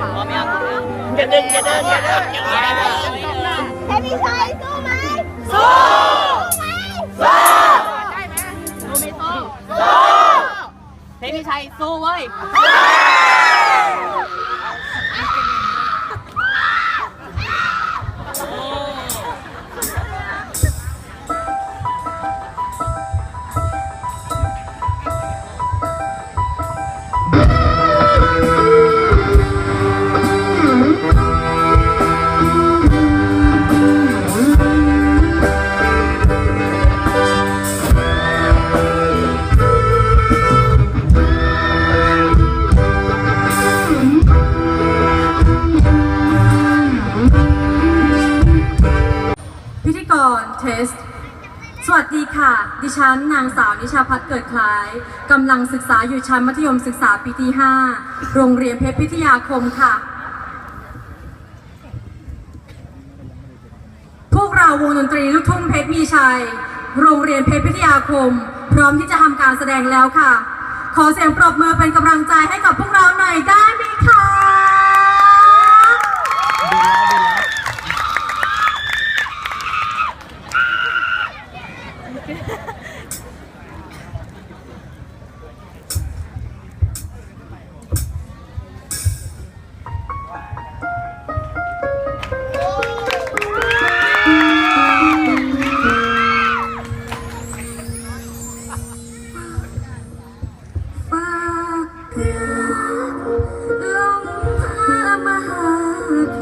อมยังอย่าเดินอย่าเดินอย่าเดินอย่าเดินเทพีชัยสู้ไหมสู้สู้สู้ไม่สู้เทพี่ชัยสู้เว้ย สวัสดีค่ะ ดิฉันนางสาวนิชาพัฒน์เกิดคล้ายกำลังศึกษาอยู่ชั้นมัธยมศึกษาปีที่ 5 โรงเรียนเพชรพิทยาคมค่ะ พวกเราวงดนตรีลูกทุ่งเพชรมีชัย โรงเรียนเพชรพิทยาคม พร้อมที่จะทำการแสดงแล้วค่ะ ขอเสียงปรบมือเป็นกำลังใจให้กับพวกเราหน่อยได้ไหมคะ I'm a heart.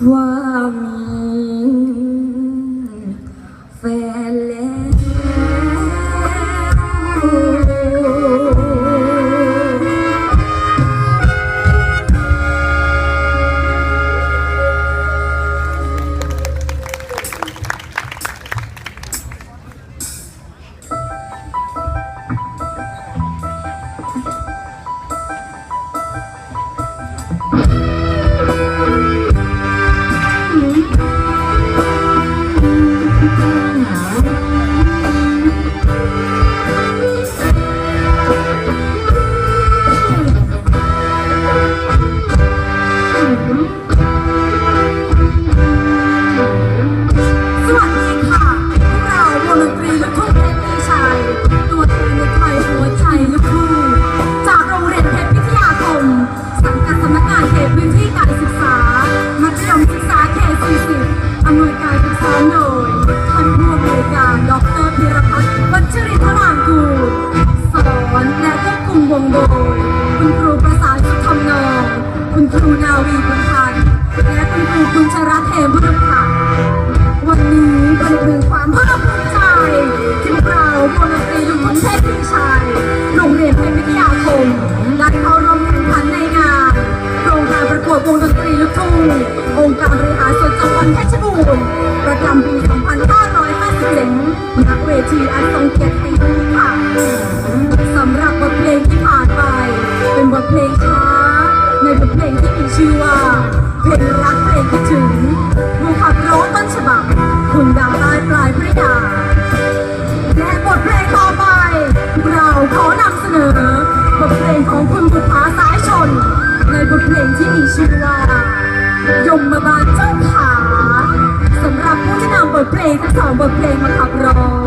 Swami. ถึงผู้ขับร้องต้นฉบับ คุณดาวใต้ปลายพระยา และบทเพลงต่อไป เราขอนำเสนอบทเพลงของคุณบุภาสายชน ในบทเพลงที่มีชื่อว่ายมมาบาลเจ้าขาสำหรับผู้ที่นำบทเพลงทั้งสองบทเพลงมาขับร้อง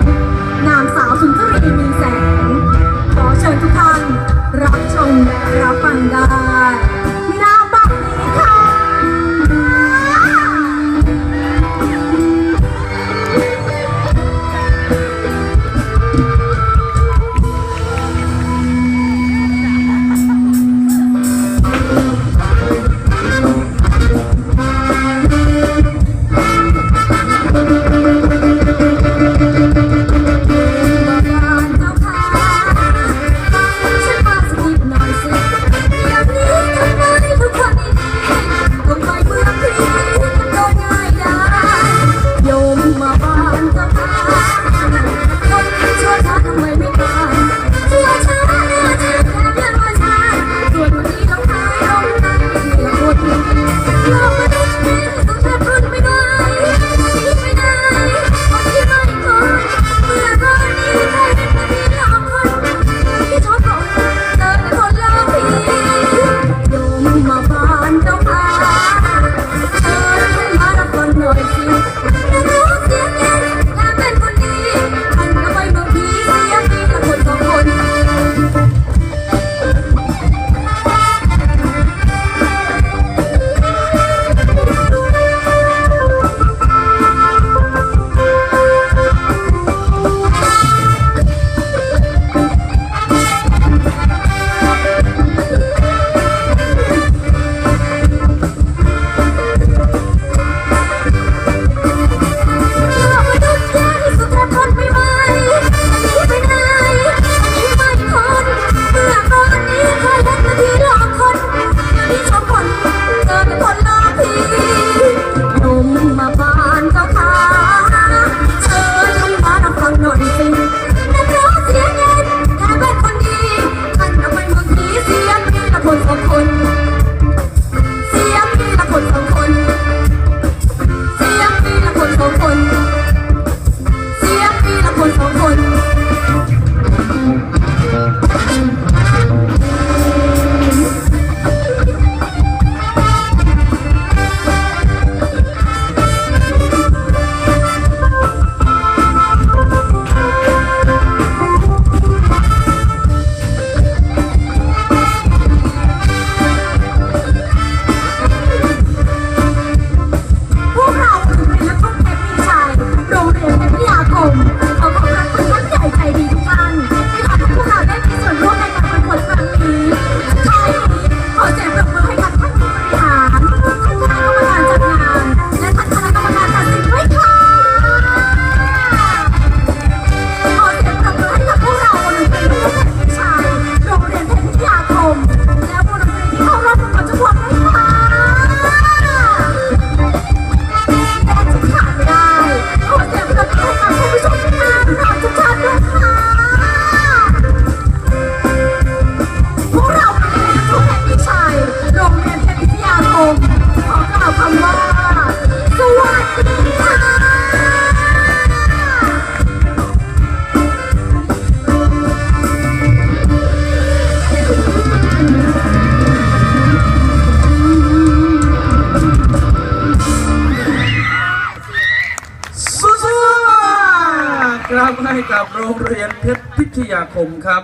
ให้กับโรงเรียนเพชรพิทยาคมครับ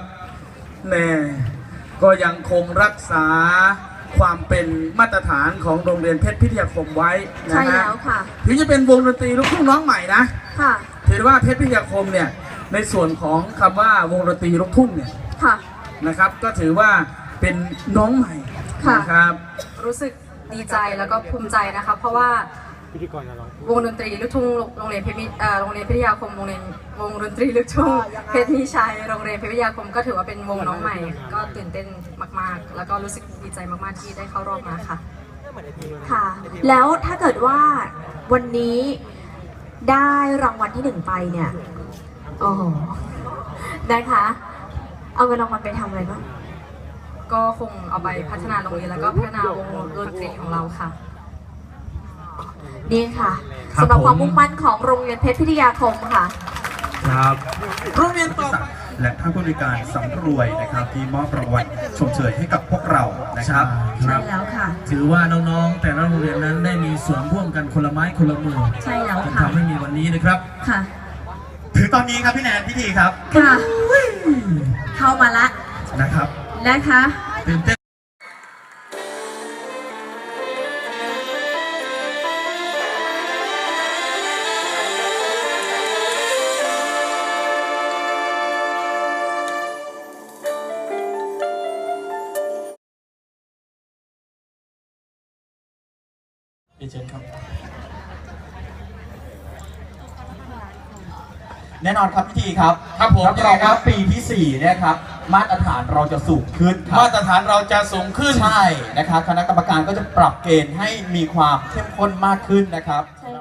แน่ก็ยังคงรักษาความเป็นมาตรฐานของโรงเรียนเพชรพิทยาคมไว้นะใช่ฮะแล้วค่ะ ถึงจะเป็นวงดนตรีลูกทุ่งน้องใหม่นะค่ะถือว่าเพชรพิทยาคมเนี่ยในส่วนของคำว่าวงดนตรีลูกทุ่งเนี่ยค่ะนะครับ ก็ถือว่าเป็นน้องใหม่ค่ะนะครับ รู้สึกดีใจแล้วก็ภูมิใจนะคะ เพราะว่า วงดนตรีลูกทุ่งโรงเรียนเพชรมิเอ่อโรงเรียนพิทยาคมโรงเรียนวงดนตรีลูกทุ่งเพชรมีชัยโรงเรียนเพชรวิทยาคมก็ถือว่าเป็นวงน้องใหม่ ก็ตื่นเต้นมาก ๆ แล้วก็รู้สึกดีใจมากๆที่ได้เข้ารอบมาค่ะค่ะ แล้วถ้าเกิดว่าวันนี้ได้รางวัลที่หนึ่งไปเนี่ยโอ้โหนะคะ เอาเงินรางวัลไปทำอะไรบ้างก็คงเอาไปพัฒนาโรงเรียนแล้วก็พัฒนาวงดนตรีของเราค่ะ นี่ค่ะครับสำหรับความผม มุ่งมั่นของโรงเรียนเพชรพิทยาคมค่ะ ครับโรงเรียนต่อไป และท่านผู้บริการสำรวยนะครับ ที่มอบรางวัลชมเชยให้กับพวกเรานะครับใช่แล้วค่ะ ถือว่าน้องๆ แต่ละโรงเรียนนั้นได้มีส่วนร่วมกันคนละไม้คนละมือใช่แล้วจนค่ะ ทำให้มีวันนี้นะครับ ค่ะ ถือตอนนี้ครับพี่แนนพิธีครับค่ะ เข้ามาละนะครับ นะคะ ตื่นเต้น เรียนเชิญครับ แน่นอนครับพี่ทีครับครับผมรับรองว่าปีที่4เนี่ยครับ มาตรฐานเราจะสูงขึ้นครับมาตรฐานเราจะสูงขึ้น ใช่นะครับคณะกรรมการก็จะปรับเกณฑ์ให้มีความเข้มข้นมากขึ้นนะครับฝ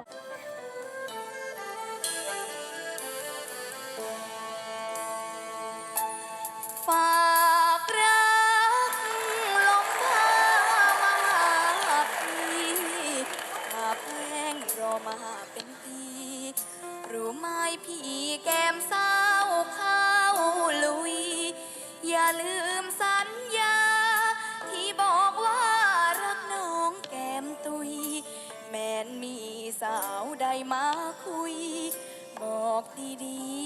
มาคุย บอกดีๆ